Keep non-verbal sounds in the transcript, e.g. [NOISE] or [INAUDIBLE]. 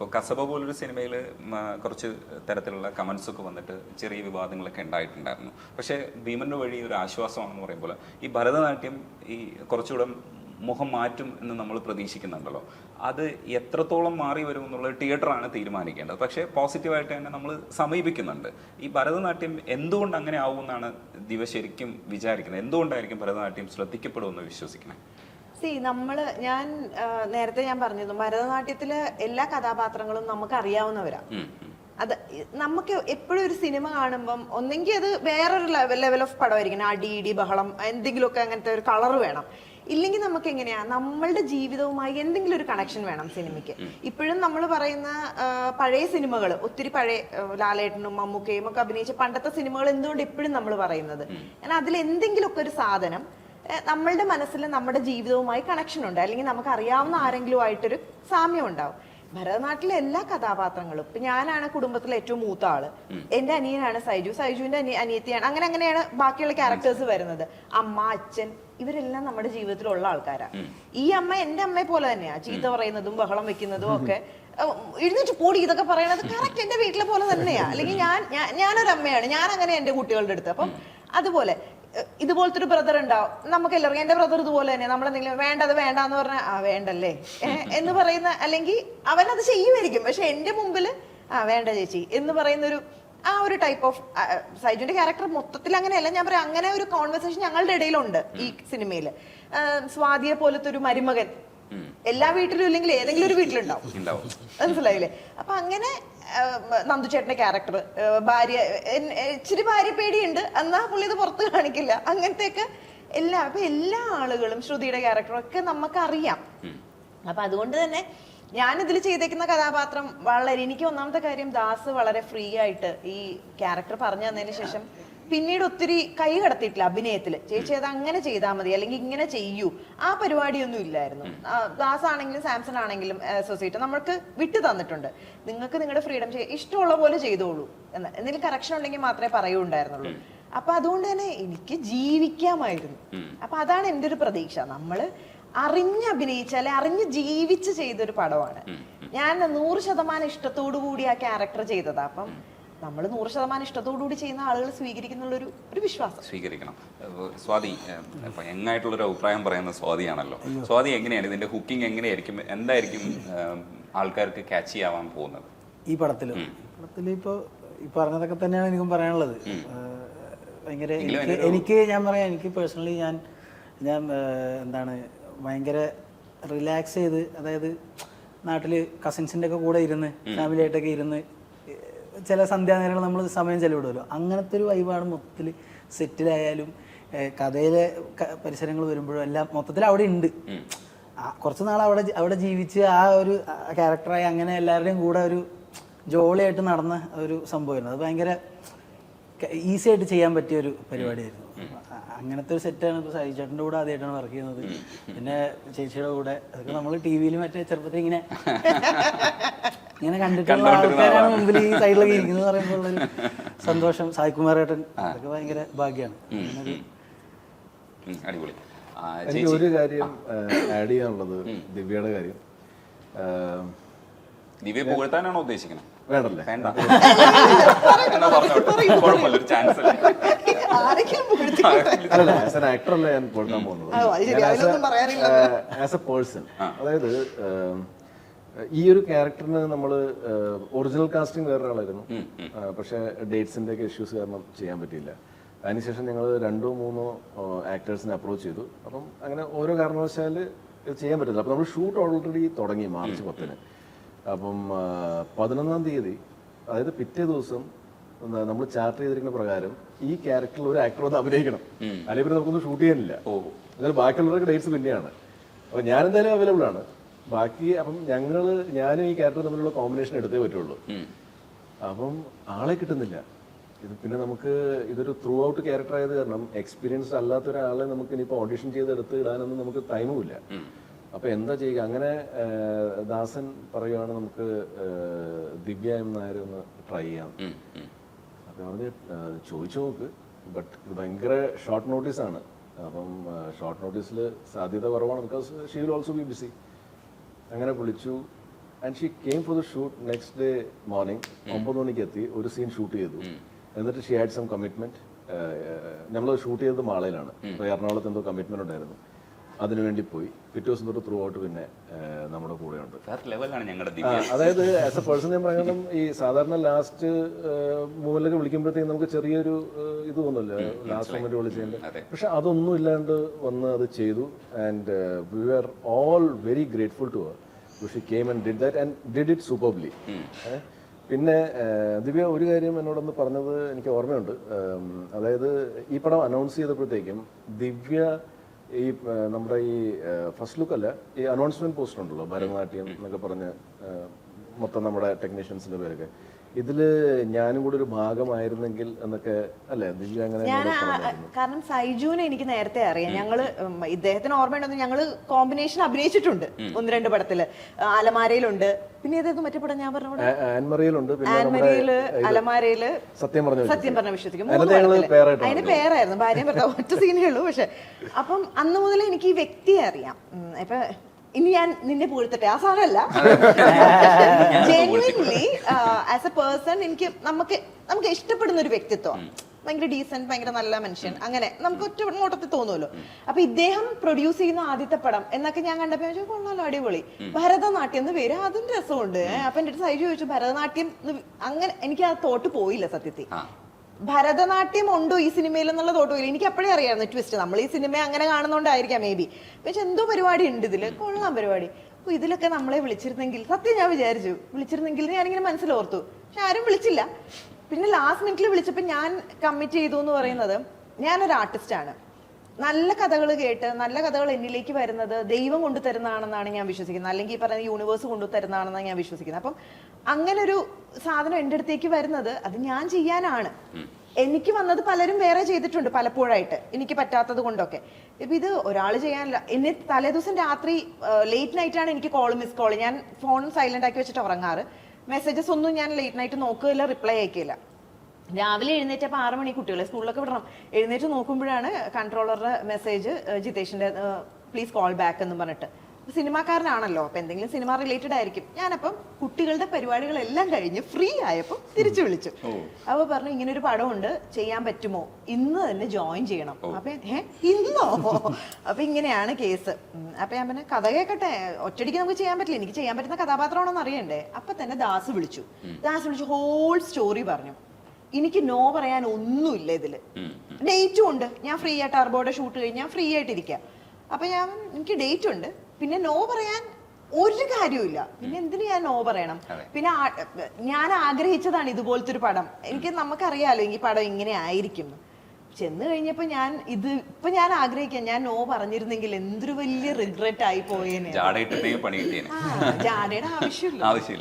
ഇപ്പോൾ കസബ പോലൊരു സിനിമയിൽ കുറച്ച് തരത്തിലുള്ള കമൻസ് ഒക്കെ വന്നിട്ട് ചെറിയ വിവാദങ്ങളൊക്കെ ഉണ്ടായിട്ടുണ്ടായിരുന്നു. പക്ഷേ ഭീമന്റെ വഴി ഒരു ആശ്വാസമാണെന്ന് പറയുമ്പോൾ ഈ ഭരതനാട്യം ഈ കുറച്ചുകൂടെ മുഖം മാറ്റും എന്ന് നമ്മൾ പ്രതീക്ഷിക്കുന്നുണ്ടല്ലോ. അത് എത്രത്തോളം മാറി വരും എന്നുള്ളത് തിയേറ്ററാണ് തീരുമാനിക്കേണ്ടത്. പക്ഷേ പോസിറ്റീവായിട്ട് തന്നെ നമ്മൾ സമീപിക്കുന്നുണ്ട്. ഈ ഭരതനാട്യം എന്തുകൊണ്ട് അങ്ങനെ ആവുമെന്നാണ് ദിവ ശരിക്കും വിചാരിക്കുന്നത്. എന്തുകൊണ്ടായിരിക്കും ഭരതനാട്യം ശ്രദ്ധിക്കപ്പെടുമെന്ന് വിശ്വസിക്കുന്നത്? സി നമ്മൾ ഞാൻ നേരത്തെ ഞാൻ പറഞ്ഞിരുന്നു ഭരതനാട്യത്തിലെ എല്ലാ കഥാപാത്രങ്ങളും നമുക്ക് അറിയാവുന്നവരാ. അത് നമുക്ക് എപ്പോഴും ഒരു സിനിമ കാണുമ്പം ഒന്നെങ്കിൽ അത് വേറൊരു ലെവൽ ലെവൽ ഓഫ് പടമായിരിക്കണം. അടി ഇടി ബഹളം എന്തെങ്കിലുമൊക്കെ അങ്ങനത്തെ ഒരു കളർ വേണം. ഇല്ലെങ്കിൽ നമുക്ക് എങ്ങനെയാ നമ്മളുടെ ജീവിതവുമായി എന്തെങ്കിലും ഒരു കണക്ഷൻ വേണം സിനിമയ്ക്ക്. ഇപ്പോഴും നമ്മൾ പറയുന്ന പഴയ സിനിമകൾ ഒത്തിരി പഴയ ലാലേട്ടനും മമ്മൂക്കയും ഒക്കെ അഭിനയിച്ച പണ്ടത്തെ സിനിമകൾ എന്തുകൊണ്ട് ഇപ്പോഴും നമ്മൾ പറയുന്നത്? കാരണം അതിൽ എന്തെങ്കിലുമൊക്കെ ഒരു സാധനം നമ്മളുടെ മനസ്സിൽ നമ്മുടെ ജീവിതവുമായി കണക്ഷൻ ഉണ്ട്. അല്ലെങ്കിൽ നമുക്ക് അറിയാവുന്ന ആരെങ്കിലും ആയിട്ടൊരു സാമ്യം ഉണ്ടാവും. ഭരതനാട്ടിലെ എല്ലാ കഥാപാത്രങ്ങളും ഇപ്പൊ ഞാനാണ് കുടുംബത്തിലെ ഏറ്റവും മൂത്ത ആൾ. എന്റെ അനിയനാണ് സൈജു. സൈജുവിന്റെ അനിയ അനിയത്തിയാണ്. അങ്ങനെ അങ്ങനെയാണ് ബാക്കിയുള്ള ക്യാരക്ടേഴ്സ് വരുന്നത്. അമ്മ അച്ഛൻ ഇവരെല്ലാം നമ്മുടെ ജീവിതത്തിലുള്ള ആൾക്കാരാണ് ഈ അമ്മ എന്റെ അമ്മയെ പോലെ തന്നെയാ. ചീത്ത പറയുന്നതും ബഹളം വെക്കുന്നതും ഒക്കെ. എഴുന്നേറ്റ് പോടി ഇതൊക്കെ പറയുന്നത് കറക്റ്റ് എന്റെ വീട്ടിലെ പോലെ തന്നെയാ. അല്ലെങ്കിൽ ഞാൻ ഞാനൊരു അമ്മയാണ് ഞാൻ അങ്ങനെ എന്റെ കുട്ടികളുടെ അടുത്ത്. അപ്പം അതുപോലെ ഇതുപോലത്തെ ഒരു ബ്രദർ ഉണ്ടാവും. നമുക്ക് എല്ലാവർക്കും എന്റെ ബ്രദർ ഇതുപോലെ തന്നെ നമ്മളെന്തെങ്കിലും വേണ്ട എന്ന് പറഞ്ഞാൽ ആ വേണ്ടല്ലേ? എന്ന് പറയുന്ന അല്ലെങ്കിൽ അവൻ അത് ചെയ്യുമായിരിക്കും. പക്ഷെ എന്റെ മുമ്പിൽ ആ വേണ്ട ചേച്ചി എന്ന് പറയുന്ന ഒരു ആ ഒരു ടൈപ്പ് ഓഫ് സൈജുന്റെ ക്യാരക്ടർ മൊത്തത്തിൽ അങ്ങനെയല്ല. ഞാൻ പറയാം അങ്ങനെ ഒരു കോൺവെർസേഷൻ ഞങ്ങളുടെ ഇടയിലുണ്ട് ഈ സിനിമയിൽ സ്വാതിയെ പോലത്തെ ഒരു മരുമകൻ. എല്ലാ വീട്ടിലും ഇല്ലെങ്കിൽ ഏതെങ്കിലും ഒരു വീട്ടിലുണ്ടാവും. മനസ്സിലായില്ലേ? അപ്പൊ അങ്ങനെ നന്ദു ചേട്ടന്റെ ക്യാരക്ടർ ഭാര്യ ഇച്ചിരി ഭാര്യ പേടിയുണ്ട്. എന്നാ പുള്ളി ഇത് പുറത്ത് കാണിക്കില്ല. അങ്ങനത്തെയൊക്കെ എല്ലാ അപ്പൊ എല്ലാ ആളുകളും ശ്രുതിയുടെ ക്യാരക്ടറും ഒക്കെ നമുക്കറിയാം. അപ്പൊ അതുകൊണ്ട് തന്നെ ഞാൻ ഇതിൽ ചെയ്തേക്കുന്ന കഥാപാത്രം വളരെ എനിക്ക് ഒന്നാമത്തെ കാര്യം ദാസ് വളരെ ഫ്രീ ആയിട്ട് ഈ ക്യാരക്ടർ പറഞ്ഞു തന്നതിന് ശേഷം പിന്നീട് ഒത്തിരി കൈ കടത്തിയിട്ടില്ല അഭിനയത്തിൽ ചേച്ചി അത് അങ്ങനെ ചെയ്താൽ മതി അല്ലെങ്കിൽ ഇങ്ങനെ ചെയ്യൂ. ആ പരിപാടിയൊന്നും ഇല്ലായിരുന്നു. ദാസ് ആണെങ്കിലും സാംസൺ ആണെങ്കിലും അസോസിയേറ്റ് നമ്മൾക്ക് വിട്ടു തന്നിട്ടുണ്ട്. നിങ്ങൾക്ക് നിങ്ങളുടെ ഫ്രീഡം ഇഷ്ടമുള്ള പോലെ ചെയ്തോളൂ എന്ന്. എന്തെങ്കിലും കറക്ഷൻ ഉണ്ടെങ്കിൽ മാത്രമേ പറയൂണ്ടായിരുന്നുള്ളൂ അപ്പൊ അതുകൊണ്ട് തന്നെ എനിക്ക് ജീവിക്കാമായിരുന്നു. അപ്പൊ അതാണ് എന്റെ ഒരു പ്രതീക്ഷ. നമ്മൾ അറിഞ്ഞ് അഭിനയിച്ച അല്ലെ അറിഞ്ഞ് ജീവിച്ച് ചെയ്തൊരു പടമാണ്. ഞാൻ നൂറ് ശതമാനം ഇഷ്ടത്തോടു കൂടി ആ ക്യാരക്ടർ ചെയ്തതാ. അപ്പം നമ്മൾ നൂറ് ശതമാനം ഇഷ്ടത്തോടു കൂടി ചെയ്യുന്ന ആളുകൾ സ്വീകരിക്കുന്നുള്ളൊരു ഒരു വിശ്വാസം. സ്വീകരിക്കണം. സ്വാതി യങ്ങായിട്ടുള്ളൊരു അഭിപ്രായം പറയുന്ന സ്വാതിയാണല്ലോ. സ്വാതി എങ്ങനെയാണ്? ഇതിന്റെ ഹുക്കിംഗ് എങ്ങനെയായിരിക്കും? എന്തായിരിക്കും ആൾക്കാർക്ക് ക്യാച്ച് ചെയ്യാവാൻ പോകുന്നത്? ഈ പടത്തിൽ പടത്തിൽ ഇപ്പൊ ഈ പറഞ്ഞതൊക്കെ തന്നെയാണ് എനിക്കും പറയാനുള്ളത്. ഭയങ്കര എനിക്ക് എനിക്ക് ഞാൻ പറയാം എനിക്ക് പേഴ്സണലി ഞാൻ ഞാൻ എന്താണ് ഭയങ്കര റിലാക്സ് ചെയ്ത് അതായത് നാട്ടിൽ കസിൻസിന്റെ ഒക്കെ കൂടെ ഇരുന്ന് ഫാമിലിയായിട്ടൊക്കെ ഇരുന്ന് ചില സന്ധ്യാനേരങ്ങൾ നമ്മൾ സമയം ചെലവിടുമല്ലോ. അങ്ങനത്തെ ഒരു വൈബാണ് മൊത്തത്തിൽ സെറ്റിലായാലും കഥയിലെ പരിസരങ്ങൾ വരുമ്പോഴും എല്ലാം മൊത്തത്തിൽ അവിടെ ഉണ്ട്. കുറച്ച് നാൾ അവിടെ അവിടെ ജീവിച്ച് ആ ഒരു ക്യാരക്ടറായി അങ്ങനെ എല്ലാവരുടെയും കൂടെ ഒരു ജോളിയായിട്ട് നടന്ന ഒരു സംഭവമായിരുന്നു. അത് ഭയങ്കര ഈസി ആയിട്ട് ചെയ്യാൻ പറ്റിയ ഒരു പരിപാടിയായിരുന്നു. അങ്ങനത്തെ ഒരു സെറ്റാണ് ഇപ്പോൾ സായി ചേട്ടന്റെ കൂടെ ആദ്യമായിട്ടാണ് വർക്ക് ചെയ്യുന്നത്. പിന്നെ ചേച്ചിയുടെ കൂടെ അതൊക്കെ നമ്മൾ ടി വിയിൽ മറ്റേ ചെറുപ്പത്തിൽ ഇങ്ങനെ [LAUGHS] ഇങ്ങനെ കണ്ടിട്ടുള്ള ആൾക്കാരാണ് മുമ്പിൽ ഈ സൈഡിലൊക്കെ ഇരിക്കുന്നത് പറയുമ്പോൾ ഉള്ളൊരു സന്തോഷം. സായികുമാർ ഏട്ടൻ അതൊക്കെ ഭയങ്കര ഭാഗ്യമാണ് അടിപൊളി. എനിക്ക് ഒരു കാര്യം ആഡ് ചെയ്യാനുള്ളത് ദിവ്യയുടെ കാര്യം. ദിവ്യ പുകഴ്ത്താനാണോ ഉദ്ദേശിക്കുന്നത് വേണ്ടല്ലേ? വേണ്ട. [LAUGHS] ഒരു ചാൻസ് അല്ല ആസ് എൻ ആക്ടർ അല്ല ഞാൻ കൊടുക്കാൻ പോകുന്നത്. ആസ് എ പേഴ്സൺ അതായത് ഈ ഒരു ക്യാരക്ടറിന് നമ്മൾ ഒറിജിനൽ കാസ്റ്റിംഗ് വേറൊരാളായിരുന്നു. പക്ഷെ ഡേറ്റ്സിന്റെ ഒക്കെ ഇഷ്യൂസ് കാരണം ചെയ്യാൻ പറ്റിയില്ല. അതിനുശേഷം ഞങ്ങൾ രണ്ടോ മൂന്നോ ആക്ടേഴ്സിനെ അപ്രോച്ച് ചെയ്തു. അപ്പം അങ്ങനെ ഓരോ കാരണവശാൽ ചെയ്യാൻ പറ്റില്ല അപ്പം നമ്മൾ ഷൂട്ട് ഓൾറെഡി തുടങ്ങി മാർച്ച് പത്തിന്. അപ്പം പതിനൊന്നാം തീയതി അതായത് പിറ്റേ ദിവസം നമ്മൾ ചാർട്ട് ചെയ്തിരിക്കുന്ന പ്രകാരം ഈ ക്യാരക്ടറിൽ ഒരു ആക്ടർ വന്ന് അഭിനയിക്കണം. അല്ലെങ്കിൽ നമുക്കൊന്നും ഷൂട്ട് ചെയ്യാനില്ല. എന്നാൽ ബാക്കിയുള്ളവർക്ക് ഡേറ്റ്സ് പിന്നെയാണ്. അപ്പൊ ഞാൻ എന്തായാലും അവൈലബിൾ ആണ്. ബാക്കി അപ്പം ഞങ്ങൾ ഞാനും ഈ ക്യാരക്ടർ തമ്മിലുള്ള കോമ്പിനേഷൻ എടുത്തേ പറ്റുള്ളൂ. അപ്പം ആളെ കിട്ടുന്നില്ല. ഇത് പിന്നെ നമുക്ക് ഇതൊരു ത്രൂ ഔട്ട് ക്യാരക്ടർ ആയത് കാരണം എക്സ്പീരിയൻസ് അല്ലാത്ത ഒരാളെ നമുക്ക് ഇനിയിപ്പോൾ ഓഡിഷൻ ചെയ്ത് എടുത്ത് ഇടാനൊന്നും നമുക്ക് ടൈമുമില്ല അപ്പൊ എന്താ ചെയ്യുക? അങ്ങനെ ദാസൻ പറയുവാണ് നമുക്ക് ദിവ്യ എം നായർ ഒന്ന് ട്രൈ ചെയ്യാം. അപ്പൊ അവർ ചോദിച്ചു നോക്ക്. ബട്ട് ഇത് ഭയങ്കര ഷോർട്ട് നോട്ടീസ് ആണ്. അപ്പം ഷോർട്ട് നോട്ടീസിൽ സാധ്യത കുറവാണ് because she will also be busy അങ്ങനെ വിളിച്ചു. And she came for the shoot next day morning ഒമ്പത് മണിക്ക് എത്തി ഒരു സീൻ ഷൂട്ട് ചെയ്തു. എന്നിട്ട് ഷീ ഹാഡ് സം കമ്മിറ്റ്മെന്റ് നമ്മൾ ഷൂട്ട് ചെയ്തത് മാളയിലാണ്. എറണാകുളത്ത് എന്തോ കമ്മിറ്റ്മെന്റ് ഉണ്ടായിരുന്നു. അതിനുവേണ്ടി പോയി. പിറ്റേ ദിവസം തൊട്ട് ത്രൂ ഔട്ട് പിന്നെ നമ്മുടെ കൂടെയുണ്ട്. ഉണ്ട് ലെവലാണ് ഞങ്ങളുടെ ദിവ്യ. അതായത് ആസ് എ പേഴ്സൺ ഞാൻ പറയുന്നത് ഈ സാധാരണ ലാസ്റ്റ് മൂവ്മെന്റൊക്കെ വിളിക്കുമ്പോഴത്തേക്കും നമുക്ക് ചെറിയൊരു ഇത് തോന്നുമല്ലോ ലാസ്റ്റ് മൊമെന്റ് വിളിച്ചതിന്റെ. പക്ഷെ അതൊന്നും ഇല്ലാണ്ട് വന്ന് അത് ചെയ്തു. And we are all very grateful to she came and did that and did it superbly പിന്നെ ദിവ്യ ഒരു കാര്യം എന്നോടൊന്ന് പറഞ്ഞത് എനിക്ക് ഓർമ്മയുണ്ട്. അതായത് ഈ പടം അനൗൺസ് ചെയ്തപ്പോഴത്തേക്കും ദിവ്യ ഈ നമ്മുടെ ഈ ഫസ്റ്റ് ലുക്ക് അല്ല ഈ അനൗൺസ്മെന്റ് പോസ്റ്റർ ഉണ്ടല്ലോ ഭരതനാട്യം എന്നൊക്കെ പറഞ്ഞ് മൊത്തം നമ്മുടെ ടെക്നീഷ്യൻസിന്റെ പേരൊക്കെ. ഇതിൽ ഞാനും കൂടി ഒരു ഭാഗമായിരുന്നെങ്കിൽ എന്നൊക്കെ അല്ലേ? ദിവ്യ അങ്ങനെ ഞാൻ. കാരണം സൈജുവിനെ എനിക്ക് നേരത്തെ അറിയാം. ഞങ്ങൾ ഇദ്ദേഹത്തിന് ഓർമ്മയുണ്ടെന്ന് ഞങ്ങൾ കോമ്പിനേഷൻ അഭിനയിച്ചിട്ടുണ്ട്. ഒന്ന് രണ്ട് പടത്തിൽ. അലമാരയിലുണ്ട്. പിന്നെ ഏതായിരുന്നു മറ്റേ പടം ഞാൻ പറഞ്ഞ ആൻമറിയിലുണ്ട്. ആൻമറിയിൽ അലമാരയിൽ സത്യം പറഞ്ഞു സത്യം പറഞ്ഞ വിശ്വസിക്കും. അതിന് പേരായിരുന്നു. ഭാര്യ ഭർത്താവ് ഒറ്റ സീനേ ഉള്ളൂ. പക്ഷെ അപ്പം അന്ന് മുതൽ എനിക്ക് ഈ വ്യക്തിയെ അറിയാം. ഇപ്പൊ ഇനി ഞാൻ നിന്നെ പൂഴ്ത്തട്ടെ ആ സാധനമല്ല. ജെന്വിൻലി ആസ് എ പേഴ്സൺ എനിക്ക് നമുക്ക് നമുക്ക് ഇഷ്ടപ്പെടുന്ന ഒരു വ്യക്തിത്വം. ഭയങ്കര ഡീസന്റ് ഭയങ്കര നല്ല മനുഷ്യൻ. അങ്ങനെ നമുക്ക് ഒറ്റ നോട്ടത്തിൽ തോന്നുമല്ലോ. അപ്പൊ ഇദ്ദേഹം പ്രൊഡ്യൂസ് ചെയ്യുന്ന ആദ്യത്തെ പടം എന്നൊക്കെ ഞാൻ കണ്ടപ്പോ കൊള്ളാലോ അടിപൊളി. ഭരതനാട്യം എന്ന് പേര്. അതും രസമുണ്ട്. അപ്പൊ എന്റെ അടുത്ത് സൈജു ചോദിച്ചു ഭരതനാട്യം അങ്ങനെ എനിക്ക് ആ തോട്ട് പോയില്ല സത്യത്തിൽ. ഭരതനാട്യം ഉണ്ടോ ഈ സിനിമയിൽ എന്നുള്ള തോട്ട് പോയില്ല എനിക്ക് അപ്പോഴേ അറിയാമായിരുന്നു ട്വിസ്റ്റ് നമ്മൾ ഈ സിനിമ അങ്ങനെ കാണുന്നോണ്ടായിരിക്കാം മേ ബി പക്ഷെ എന്തോ പരിപാടി ഉണ്ട് ഇതിൽ. കൊള്ളാം പരിപാടി. അപ്പൊ ഇതിലൊക്കെ നമ്മളെ വിളിച്ചിരുന്നെങ്കിൽ സത്യം ഞാൻ വിചാരിച്ചു. വിളിച്ചിരുന്നെങ്കിൽ ഞാനിങ്ങനെ മനസ്സിലോർത്തു പക്ഷെ ആരും വിളിച്ചില്ല. പിന്നെ ലാസ്റ്റ് മിനിറ്റിൽ വിളിച്ചപ്പോൾ ഞാൻ കമ്മിറ്റ് ചെയ്തു എന്ന് പറയുന്നത് ഞാനൊരു ആർട്ടിസ്റ്റാണ് നല്ല കഥകൾ കേട്ട് നല്ല കഥകൾ എന്നിലേക്ക് വരുന്നത് ദൈവം കൊണ്ടു തരുന്നതാണെന്നാണ് ഞാൻ വിശ്വസിക്കുന്നത്. അല്ലെങ്കിൽ ഈ പറയുന്ന യൂണിവേഴ്സ് കൊണ്ടു തരുന്നതാണെന്നാണ് ഞാൻ വിശ്വസിക്കുന്നത്. അപ്പം അങ്ങനെ ഒരു സാധനം എന്റെ അടുത്തേക്ക് വരുന്നത് അത് ഞാൻ ചെയ്യാനാണ്. എനിക്ക് വന്നത് പലരും വേറെ ചെയ്തിട്ടുണ്ട് പലപ്പോഴായിട്ട്. എനിക്ക് പറ്റാത്തത് കൊണ്ടൊക്കെ. ഇപ്പൊ ഇത് ഒരാൾ ചെയ്യാനില്ല. എന്നെ തലേദിവസം രാത്രി ലേറ്റ് നൈറ്റ് ആണ് എനിക്ക് കോൾ മിസ് കോൾ ഞാൻ ഫോൺ സൈലന്റ് ആക്കി വെച്ചിട്ട് ഉറങ്ങാറ്. മെസ്സേജസ് ഒന്നും ഞാൻ ലേറ്റ് നൈറ്റ് നോക്കുകയില്ല റിപ്ലൈ അയക്കില്ല രാവിലെ എഴുന്നേറ്റപ്പോൾ ആറ് മണി കുട്ടികളെ സ്കൂളിലൊക്കെ വിടണം. എഴുന്നേറ്റ് നോക്കുമ്പോഴാണ് കൺട്രോളറുടെ മെസ്സേജ് ജിതേഷിന്റെ പ്ലീസ് കോൾ ബാക്ക് എന്ന് പറഞ്ഞിട്ട്. സിനിമാക്കാരനാണല്ലോ അപ്പൊ എന്തെങ്കിലും സിനിമ റിലേറ്റഡ് ആയിരിക്കും. ഞാനപ്പം കുട്ടികളുടെ പരിപാടികളെല്ലാം കഴിഞ്ഞ് ഫ്രീ ആയപ്പോൾ തിരിച്ചു വിളിച്ചു. അപ്പൊ പറഞ്ഞു ഇങ്ങനെ ഒരു പടമുണ്ട് ചെയ്യാൻ പറ്റുമോ? ഇന്ന് തന്നെ ജോയിൻ ചെയ്യണം. അപ്പൊ ഏ ഇന്നോ? അപ്പൊ ഇങ്ങനെയാണ് കേസ് അപ്പം അപ്പൊ ഞാൻ പിന്നെ കഥ കേൾക്കട്ടെ ഒറ്റടിക്ക് നമുക്ക് ചെയ്യാൻ പറ്റില്ല. എനിക്ക് ചെയ്യാൻ പറ്റുന്ന കഥാപാത്രമാണോ എന്ന് അറിയണ്ടേ? അപ്പൊ തന്നെ ദാസ് വിളിച്ചു. ദാസ് വിളിച്ചു ഹോൾ സ്റ്റോറി പറഞ്ഞു. എനിക്ക് നോ പറയാൻ ഒന്നുമില്ല ഇതിൽ. ഡേറ്റും ഉണ്ട്. ഞാൻ ഫ്രീ ആയിട്ട് ടർബോയുടെ ഷൂട്ട് കഴിഞ്ഞാൽ ഞാൻ ഫ്രീ ആയിട്ടിരിക്കാം അപ്പൊ ഞാൻ എനിക്ക് ഡേറ്റ് ഉണ്ട്. പിന്നെ നോ പറയാൻ ഒരു കാര്യമില്ല പിന്നെ എന്തിനു ഞാൻ നോ പറയണം? പിന്നെ ഞാൻ ആഗ്രഹിച്ചതാണ് ഇതുപോലത്തെ ഒരു പടം. എനിക്ക് നമുക്കറിയാലോ ഈ പടം ഇങ്ങനെ ആയിരിക്കും. ചെന്ന് കഴിഞ്ഞപ്പോ ഞാൻ ഇത് ഇപ്പൊ ഞാൻ ആഗ്രഹിക്കാം. ഞാൻ നോ പറഞ്ഞിരുന്നെങ്കിൽ എന്തൊരു വലിയ റിഗ്രറ്റ് ആയി പോയേനെ. ജാടയുടെ ആവശ്യമില്ല. ആവശ്യമില്ല.